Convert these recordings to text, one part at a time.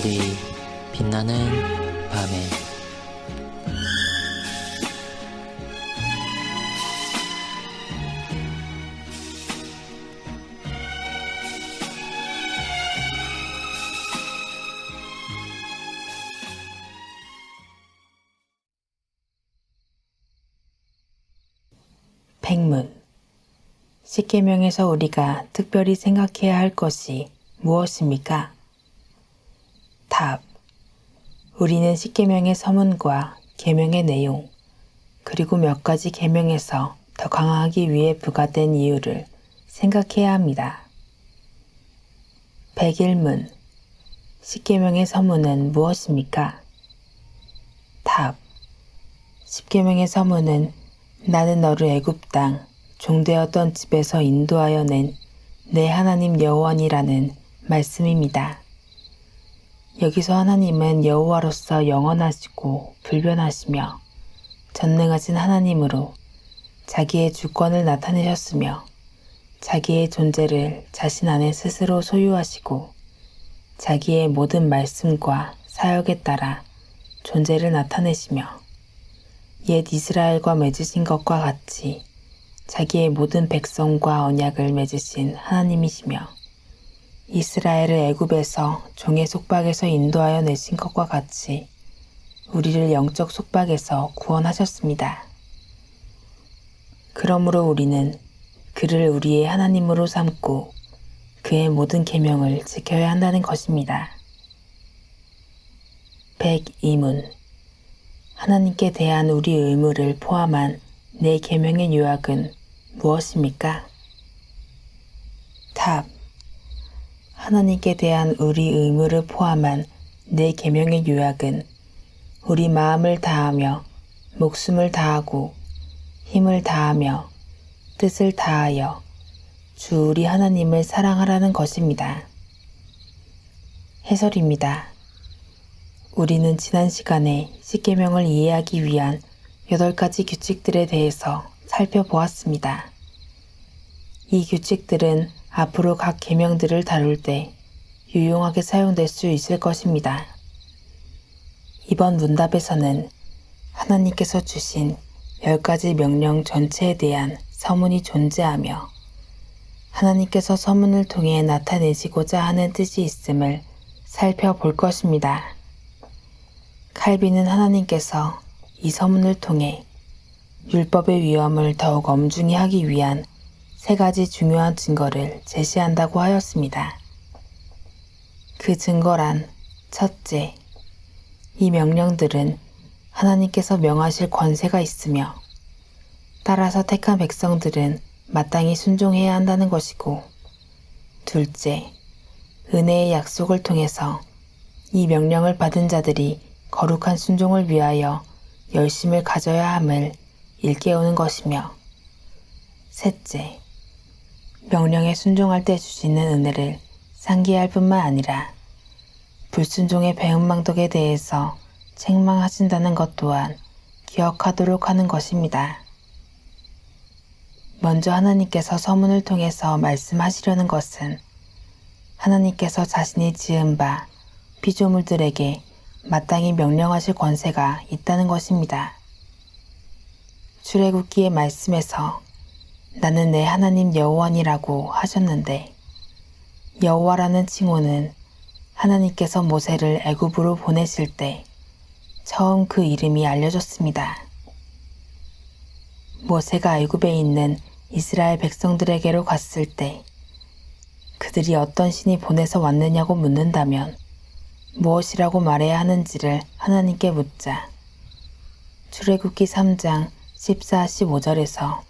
별이 빛나는 밤에 백문 십계명에서 우리가 특별히 생각해야 할 것이 무엇입니까? 답 우리는 십계명의 서문과 계명의 내용 그리고 몇 가지 계명에서 더 강화하기 위해 부과된 이유를 생각해야 합니다. 백일문 십계명의 서문은 무엇입니까? 답 십계명의 서문은 나는 너를 애굽 땅 종되었던 집에서 인도하여 낸 내 하나님 여호와니라는 말씀입니다. 여기서 하나님은 여호와로서 영원하시고 불변하시며 전능하신 하나님으로 자기의 주권을 나타내셨으며 자기의 존재를 자신 안에 스스로 소유하시고 자기의 모든 말씀과 사역에 따라 존재를 나타내시며 옛 이스라엘과 맺으신 것과 같이 자기의 모든 백성과 언약을 맺으신 하나님이시며 이스라엘을 애굽에서 종의 속박에서 인도하여 내신 것과 같이 우리를 영적 속박에서 구원하셨습니다. 그러므로 우리는 그를 우리의 하나님으로 삼고 그의 모든 계명을 지켜야 한다는 것입니다. 102문 하나님께 대한 우리 의무를 포함한 내 계명의 요약은 무엇입니까? 답. 하나님께 대한 우리 의무를 포함한 내 계명의 요약은 우리 마음을 다하며 목숨을 다하고 힘을 다하며 뜻을 다하여 주 우리 하나님을 사랑하라는 것입니다. 해설입니다. 우리는 지난 시간에 십계명을 이해하기 위한 여덟 가지 규칙들에 대해서 살펴보았습니다. 이 규칙들은 앞으로 각 계명들을 다룰 때 유용하게 사용될 수 있을 것입니다. 이번 문답에서는 하나님께서 주신 열 가지 명령 전체에 대한 서문이 존재하며 하나님께서 서문을 통해 나타내시고자 하는 뜻이 있음을 살펴볼 것입니다. 칼빈은 하나님께서 이 서문을 통해 율법의 위험을 더욱 엄중히 하기 위한 세 가지 중요한 증거를 제시한다고 하였습니다. 그 증거란 첫째, 이 명령들은 하나님께서 명하실 권세가 있으며 따라서 택한 백성들은 마땅히 순종해야 한다는 것이고 둘째, 은혜의 약속을 통해서 이 명령을 받은 자들이 거룩한 순종을 위하여 열심을 가져야 함을 일깨우는 것이며 셋째, 명령에 순종할 때 주시는 은혜를 상기할 뿐만 아니라 불순종의 배은망덕에 대해서 책망하신다는 것 또한 기억하도록 하는 것입니다. 먼저 하나님께서 서문을 통해서 말씀하시려는 것은 하나님께서 자신이 지은 바 피조물들에게 마땅히 명령하실 권세가 있다는 것입니다. 출애굽기의 말씀에서 나는 내 하나님 여호와니라고 하셨는데 여호와라는 칭호는 하나님께서 모세를 애굽으로 보내실 때 처음 그 이름이 알려졌습니다. 모세가 애굽에 있는 이스라엘 백성들에게로 갔을 때 그들이 어떤 신이 보내서 왔느냐고 묻는다면 무엇이라고 말해야 하는지를 하나님께 묻자. 출애굽기 3장 14, 15절에서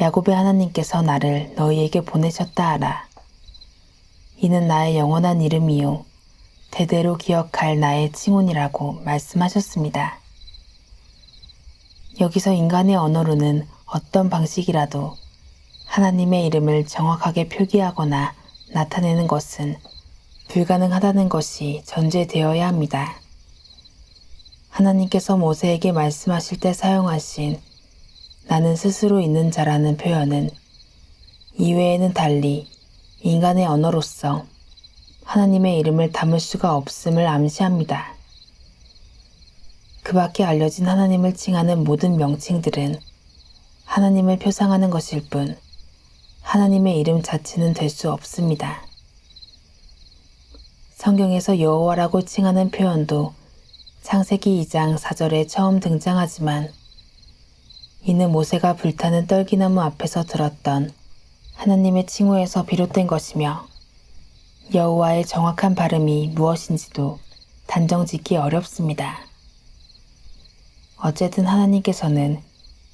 야곱의 하나님께서 나를 너희에게 보내셨다 하라. 이는 나의 영원한 이름이요 대대로 기억할 나의 칭혼이라고 말씀하셨습니다. 여기서 인간의 언어로는 어떤 방식이라도 하나님의 이름을 정확하게 표기하거나 나타내는 것은 불가능하다는 것이 전제되어야 합니다. 하나님께서 모세에게 말씀하실 때 사용하신 나는 스스로 있는 자라는 표현은 이외에는 달리 인간의 언어로서 하나님의 이름을 담을 수가 없음을 암시합니다. 그 밖에 알려진 하나님을 칭하는 모든 명칭들은 하나님을 표상하는 것일 뿐 하나님의 이름 자체는 될 수 없습니다. 성경에서 여호와라고 칭하는 표현도 창세기 2장 4절에 처음 등장하지만 이는 모세가 불타는 떨기나무 앞에서 들었던 하나님의 칭호에서 비롯된 것이며 여호와의 정확한 발음이 무엇인지도 단정 짓기 어렵습니다. 어쨌든 하나님께서는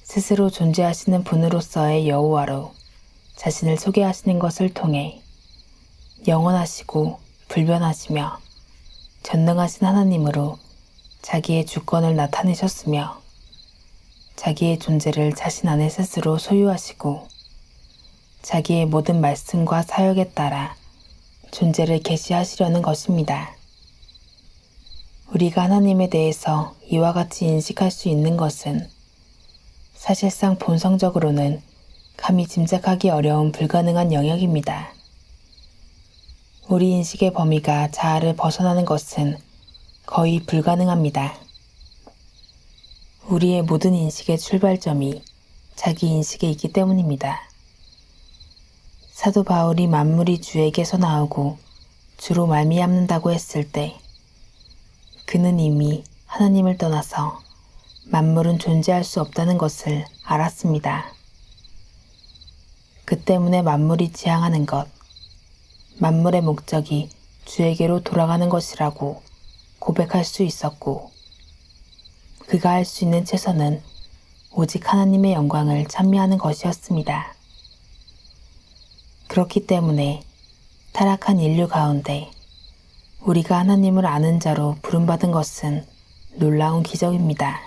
스스로 존재하시는 분으로서의 여호와로 자신을 소개하시는 것을 통해 영원하시고 불변하시며 전능하신 하나님으로 자기의 주권을 나타내셨으며 자기의 존재를 자신 안에 스스로 소유하시고 자기의 모든 말씀과 사역에 따라 존재를 계시하시려는 것입니다. 우리가 하나님에 대해서 이와 같이 인식할 수 있는 것은 사실상 본성적으로는 감히 짐작하기 어려운 불가능한 영역입니다. 우리 인식의 범위가 자아를 벗어나는 것은 거의 불가능합니다. 우리의 모든 인식의 출발점이 자기 인식에 있기 때문입니다. 사도 바울이 만물이 주에게서 나오고 주로 말미암는다고 했을 때 그는 이미 하나님을 떠나서 만물은 존재할 수 없다는 것을 알았습니다. 그 때문에 만물이 지향하는 것, 만물의 목적이 주에게로 돌아가는 것이라고 고백할 수 있었고, 그가 할 수 있는 최선은 오직 하나님의 영광을 찬미하는 것이었습니다. 그렇기 때문에 타락한 인류 가운데 우리가 하나님을 아는 자로 부름받은 것은 놀라운 기적입니다.